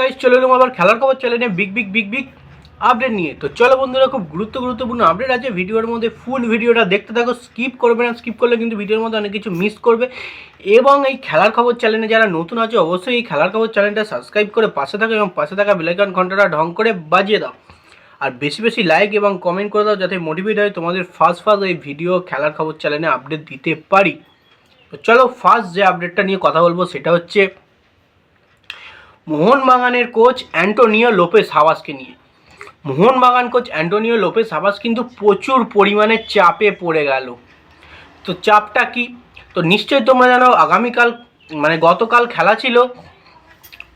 Guys চলে এলাম আবার খেলার খবর চ্যানেলে big big big big update নিয়ে। তো চলো বন্ধুরা, খুব গুরুত্ব, গুরুত্বপূর্ণ আপডেট আছে। ভিডিওর মধ্যে ফুল ভিডিওটা দেখতে থাকো স্কিপ করবে না স্কিপ করলে কিন্তু ভিডিওর মধ্যে অনেক কিছু মিস করবে। এবং এই খেলার খবর চ্যানেলে যারা নতুন আছে, অবশ্যই এই খেলার খবর চ্যানেলটা সাবস্ক্রাইব করে পাশে থাকো এবং পাশে থাকা বেলাইকন ঘন্টাটা ঢং করে বাজিয়ে দাও। আর বেশি বেশি লাইক এবং কমেন্ট করে দাও, যাতে মোটিভেট হয় তোমাদের ফার্স্ট ফার্স্ট এই ভিডিও খেলার খবর চ্যানেলে আপডেট দিতে পারি। তো চলো ফার্স্ট যে আপডেটটা নিয়ে কথা বলব, সেটা হচ্ছে মোহনবাগানের কোচ অ্যান্টোনিও লোপেস হাওয়াসকে নিয়ে। Mohun Bagan coach Antonio Lopez Habas কিন্তু প্রচুর পরিমাণে চাপে পড়ে গেল। তো চাপটা কি? তো নিশ্চয়ই তোমরা জানো, আগামীকাল মানে গতকাল খেলা ছিল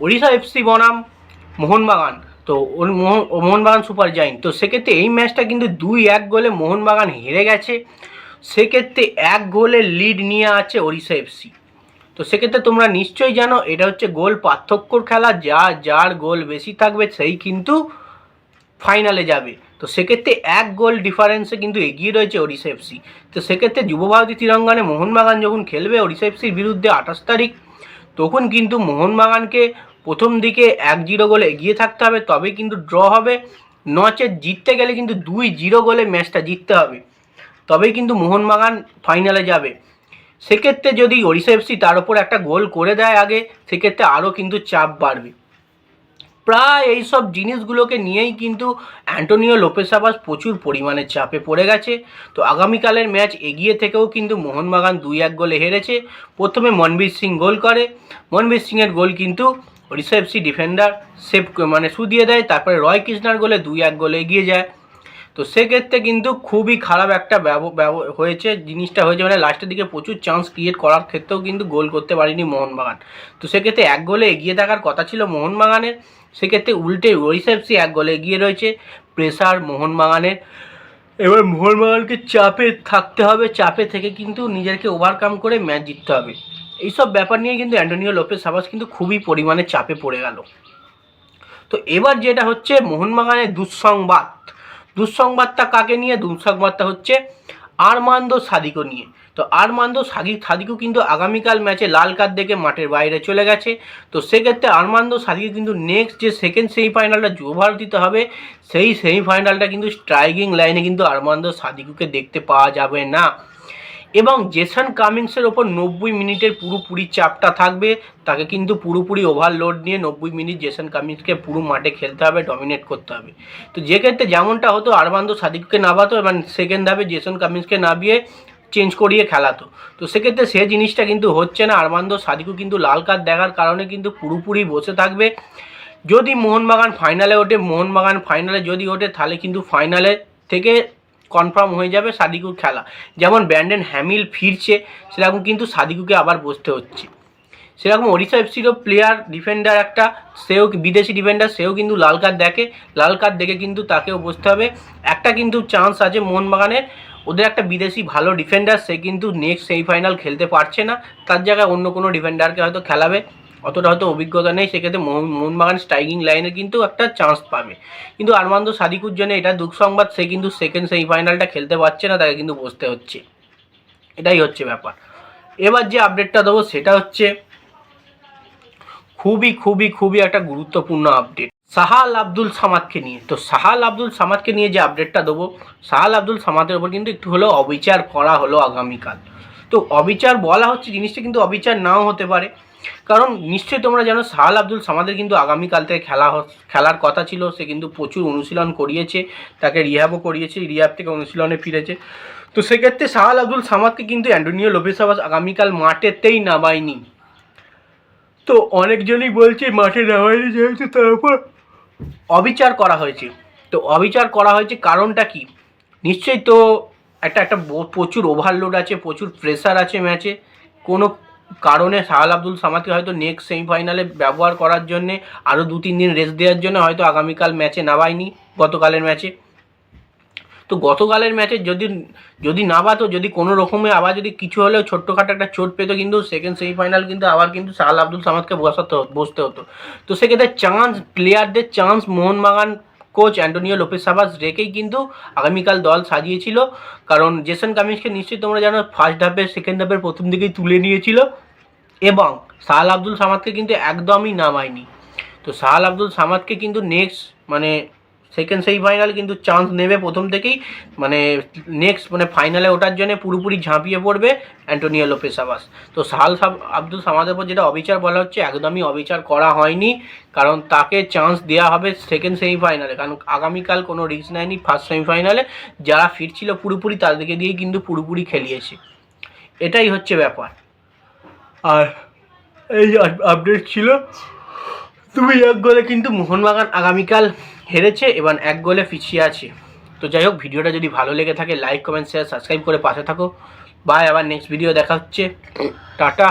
ওড়িশা এফসি বনাম মোহনবাগান। তো মোহনবাগান সুপার জাইন্ট। তো সেক্ষেত্রে এই ম্যাচটা কিন্তু দুই এক গোলে মোহনবাগান হেরে গেছে। সেক্ষেত্রে এক গোলে লিড নিয়ে আছে ওড়িশা এফসি। তো সেক্ষেত্রে তোমরা নিশ্চয়ই জানো, এটা হচ্ছে গোল পার্থক্যর খেলা, যা, যার গোল বেশি থাকবে সেই কিন্তু ফাইনালে যাবে। তো সেক্ষেত্রে এক গোল ডিফারেন্সে কিন্তু এগিয়ে রয়েছে ওড়িশা এফসি তো সেক্ষেত্রে যুবভারতী তিরঙ্গানে মোহনবাগান যখন খেলবে ওড়িশা এফসির বিরুদ্ধে আঠাশ তারিখ, তখন কিন্তু মোহনবাগানকে প্রথম দিকে এক জিরো গোলে এগিয়ে থাকতে হবে, তবে কিন্তু ড্র হবে। নচে জিততে গেলে কিন্তু দুই জিরো গোলে ম্যাচটা জিততে হবে। তবেই কিন্তু মোহনবাগান ফাইনালে যাবে। সেক্ষেত্রে যদি ওড়িশা এফসি তার উপর একটা গোল করে দেয় আগে, সেক্ষেত্রে আরও কিন্তু চাপ বাড়বে। প্রায় এই সব জিনিসগুলোকে নিয়েই কিন্তু অ্যান্টোনিও লোপেস আবাস প্রচুর পরিমাণে চাপে পড়ে গেছে। তো আগামীকালের ম্যাচ এগিয়ে থেকেও কিন্তু মোহনবাগান দুই এক গোলে হেরেছে। প্রথমে মনবীর সিং গোল করে। মনবীর সিংয়ের গোল কিন্তু ওড়িশা এফসি ডিফেন্ডার সেভ মানে শুধিয়ে দেয়। তারপরে রয় কৃষ্ণার গোলে দুই এক গোলে এগিয়ে যায়। তো সেক্ষেত্রে কিন্তু খুবই খারাপ একটা হয়েছে, জিনিসটা হয়েছে মানে লাস্টের দিকে প্রচুর চান্স ক্রিয়েট করার ক্ষেত্রেও কিন্তু গোল করতে পারেনি মোহনবাগান। তো সেক্ষেত্রে এক গোলে এগিয়ে থাকার কথা ছিল মোহনবাগানের, সেক্ষেত্রে উল্টে এফসি এক গোলে এগিয়ে রয়েছে প্রেসার মোহনবাগানের। এবার মোহনবাগানকে চাপে থাকতে হবে, চাপে থেকে কিন্তু নিজেকে ওভারকাম করে ম্যাচ জিততে হবে। এইসব ব্যাপার নিয়ে কিন্তু অ্যান্টোনিও লোপেস সাবাস কিন্তু খুবই পরিমাণে চাপে পড়ে গেল। তো এবার যেটা হচ্ছে মোহনবাগানের দুঃসংবাদ। দুঃসংবাদটা কাকে নিয়ে? দুঃসংবাদটা হচ্ছে আরমান্দো সাদিকো নিয়ে। তো আরমান্দো সাদি সাদিকো কিন্তু আগামীকাল ম্যাচে লাল কার্ড দেখে মাঠের বাইরে চলে গেছে। তো সেক্ষেত্রে আরমান্দো সাদিকো কিন্তু নেক্সট যে সেকেন্ড সেমিফাইনালটা যুবভারতীতে হবে, সেই সেমিফাইনালটা কিন্তু স্ট্রাইকিং লাইনে কিন্তু আরমান্দো সাদিকুকে দেখতে পাওয়া যাবে না। এবং জেসন কামিংসের ওপর নব্বই মিনিটের পুরোপুরি চাপটা থাকবে। তাকে কিন্তু পুরোপুরি ওভারলোড নিয়ে নব্বই মিনিট জেসন কামিংসকে পুরো মাঠে খেলতে হবে ডমিনেট করতে হবে। তো যে ক্ষেত্রে যেমনটা হতো আরমান্দো সাদিককে নামাতো এবং সেকেন্ড ধাপে জেসন কামিংসকে নামিয়ে চেঞ্জ করিয়ে খেলাতো। তো সেক্ষেত্রে সে জিনিসটা কিন্তু হচ্ছে না। আরমান্দো সাদিকু কিন্তু লাল কার্ড দেখার কারণে কিন্তু পুরোপুরি বসে থাকবে। যদি মোহনবাগান ফাইনালে ওঠে, মোহনবাগান ফাইনালে যদি ওঠে, তাহলে কিন্তু ফাইনালে থেকে কনফার্ম হয়ে যাবে সাদিকুর খেলা। যেমন ব্র্যান্ডন হ্যামিল ফিরছে, সেরকম কিন্তু সাদিকুকে আবার বসতে হচ্ছে। সেরকম ওড়িশা এফসিরও প্লেয়ার ডিফেন্ডার একটা, সেও বিদেশি ডিফেন্ডার সেও কিন্তু লাল কার্ড দেখে, লাল কার্ড দেখে কিন্তু তাকেও বসতে হবে। একটা কিন্তু চান্স আছে মোহনবাগানের ওদের একটা বিদেশি ভালো ডিফেন্ডার সে কিন্তু নেক্সট সেমিফাইনাল খেলতে পারছে না। তার জায়গায় অন্য কোনো ডিফেন্ডারকে হয়তো খেলাবে। অতটা হয়তো অভিজ্ঞতা নেই, সেক্ষেত্রে মোহনবাগান স্ট্রাইকিং লাইনে কিন্তু একটা চান্স পাবে। কিন্তু আরমান্দ সাদিকুর জন্য এটা দুঃখ সংবাদ, সে কিন্তু সেকেন্ড সেমিফাইনালটা খেলতে পারছে না, তাকে কিন্তু বসতে হচ্ছে। এটাই হচ্ছে ব্যাপার। এবার যে আপডেটটা দেবো, সেটা হচ্ছে খুবই খুবই খুবই একটা গুরুত্বপূর্ণ আপডেট সাহাল আব্দুল সামাদকে নিয়ে। তো সাহাল আব্দুল সামাদকে নিয়ে যে আপডেটটা দেবো, সাহাল আব্দুল সামাদের ওপর কিন্তু একটু হলেও অবিচার করা হলো আগামীকাল। তো অবিচার বলা হচ্ছে জিনিসটা কিন্তু অবিচার নাও হতে পারে। কারণ নিশ্চয়ই তোমরা জানো সাহাল আব্দুল সামাদের কিন্তু আগামীকাল থেকে খেলা খেলার কথা ছিল। সে কিন্তু প্রচুর অনুশীলন করিয়েছে, তাকে রিহাবও করিয়েছে রিহাব থেকে অনুশীলনে ফিরেছে। তো সেক্ষেত্রে সাহাল আব্দুল সামাদকে কিন্তু অ্যান্টোনিও লোপেসাবাস আগামীকাল মাঠেতেই নামায়নি। তো অনেকজনই বলছে, মাঠে নামায়নি যেহেতু তার উপর অবিচার করা হয়েছে। তো অবিচার করা হয়েছে কারণটা কি? নিশ্চয়ই তো একটা একটা প্রচুর ওভারলোড আছে, প্রচুর প্রেশার আছে ম্যাচে কোনো কারণে সাহাল আব্দুল সামাদকে হয়তো নেক্সট সেমিফাইনালে ব্যবহার করার জন্যে আরও দু, তিন দিন রেস্ট দেওয়ার জন্য হয়তো আগামীকাল ম্যাচে নামায়নি গতকালের ম্যাচে তো গতকালের ম্যাচে যদি যদি নাবাতো যদি কোনো রকমে আবার যদি কিছু হলেও ছোট্টখাটো একটা চোট পেতো কিন্তু সেকেন্ড সেমিফাইনাল কিন্তু আবার কিন্তু সাহাল আব্দুল সামাদকে বসাতে বসতে হতো। তো সেক্ষেত্রে চান্স প্লেয়ারদের chance Mohun Bagan coach Antonio Lopez সাবাস রেখেই কিন্তু আগামীকাল দল সাজিয়েছিল। কারণ জেসন কামিন্সকে নিশ্চয়ই তোমরা জানো ফার্স্ট হাফের সেকেন্ড ধাপের প্রথম দিকেই তুলে নিয়েছিল। এবং সাহাল আব্দুল সামাদকে কিন্তু একদমই নামায়নি। তো সাহাল আব্দুল সামাদকে কিন্তু নেক্সট মানে সেকেন্ড সেমিফাইনাল কিন্তু চান্স নেবে প্রথম থেকেই। মানে নেক্সট মানে ফাইনালে ওঠার জন্য পুরোপুরি ঝাঁপিয়ে পড়বে অ্যান্টোনিও লোপেস আবাস তো সাহাল সাব আব্দুল সামাদের উপর যেটা অবিচার বলা হচ্ছে, একদমই অবিচার করা হয়নি। কারণ তাকে চান্স দেওয়া হবে সেকেন্ড সেমিফাইনালে কারণ আগামীকাল কোনো রিস্ক নেয়নি ফার্স্ট সেমিফাইনালে যারা ফিরছিল পুরোপুরি তাদেরকে দিয়েই কিন্তু পুরোপুরি খেলিয়েছে। এটাই হচ্ছে ব্যাপার। আর এই আপডেট ছিল। তুমি এক গোলে কিন্তু মোহনবাগান আগামীকাল হেরেছে এবং এক গোলে পিছিয়ে আছে। তো যাই হোক, ভিডিওটা যদি ভালো লেগে থাকে লাইক কমেন্ট শেয়ার সাবস্ক্রাইব করে পাশে থাকো। বাই আবার নেক্সট ভিডিও দেখা হচ্ছে। টাটা।